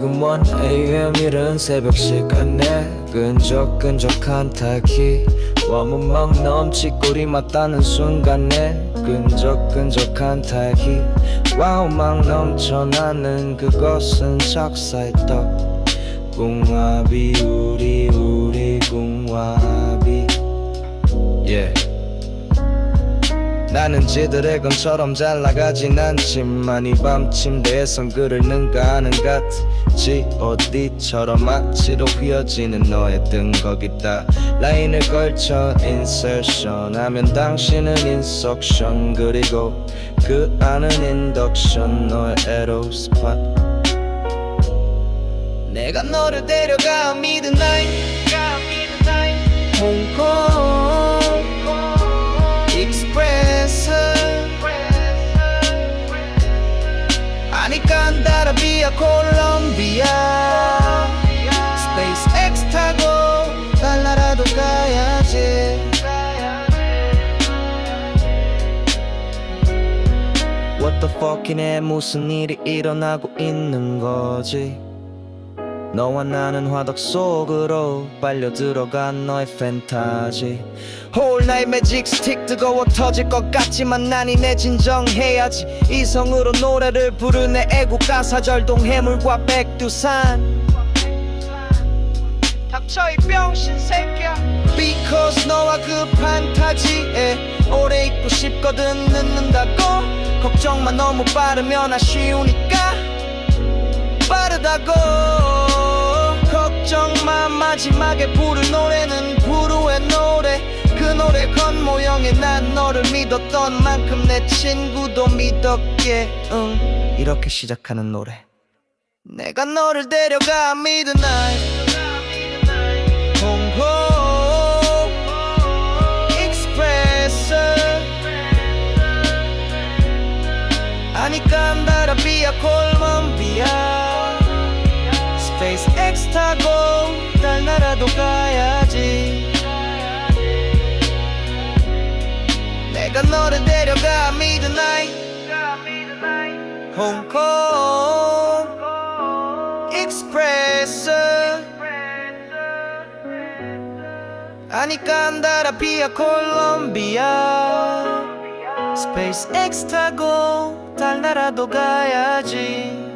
1am 이른 새벽 시간에 끈적끈적한 타기 와무망 넘치 꿀이 맞다는 순간에 끈적끈적한 타기 와우 막 넘쳐나는 그것은 작사의 떡. 궁합이 우리 우리 궁합 나는 지드래곤처럼 잘 나가진 않지만 이 밤 침대에선 글을 는가 하는 같지 어디처럼 마치로 휘어지는 너의 등 거기다 라인을 걸쳐 인sertion 하면 당신은 인석션 그리고 그 안은 인덕션 너의 에로 스팟 내가 너를 데려가 midnight 홍콩 아니 깐 다라비아 콜롬비아. 스페이스 X 타고 달나라도 가야지. What the fuck이네 무슨 일이 일어나고 있는 거지 너와 나는 화덕 속으로 빨려 들어간 너의 판타지 Whole stick 뜨거워 터질 것 같지만 난이 내 진정해야지. 이성으로 노래를 부르네. 애국가 사절동 해물과 백두산. 닥쳐 이 병신 새끼야. Because 너와 그 판타지에 오래 있고 싶거든 늦는다고. 걱정만 너무 빠르면 아쉬우니까 빠르다고 마 마지막에 부를 노래는 부르의 노래. 그 노래 겉모형에 난 너를 믿었던 만큼 내 친구도 믿었기에 응 이렇게 시작하는 노래. 내가 너를 데려가 midnight 아니 깐다라비아 콜롬비아 스페이스 X 타고 달 나라도 가야지. 내가 너를 데려가 midnight 홍콩 익스프레스 아니 깐다라 비아 콜롬비아. 스페이스 X 타고 달나라도 가야지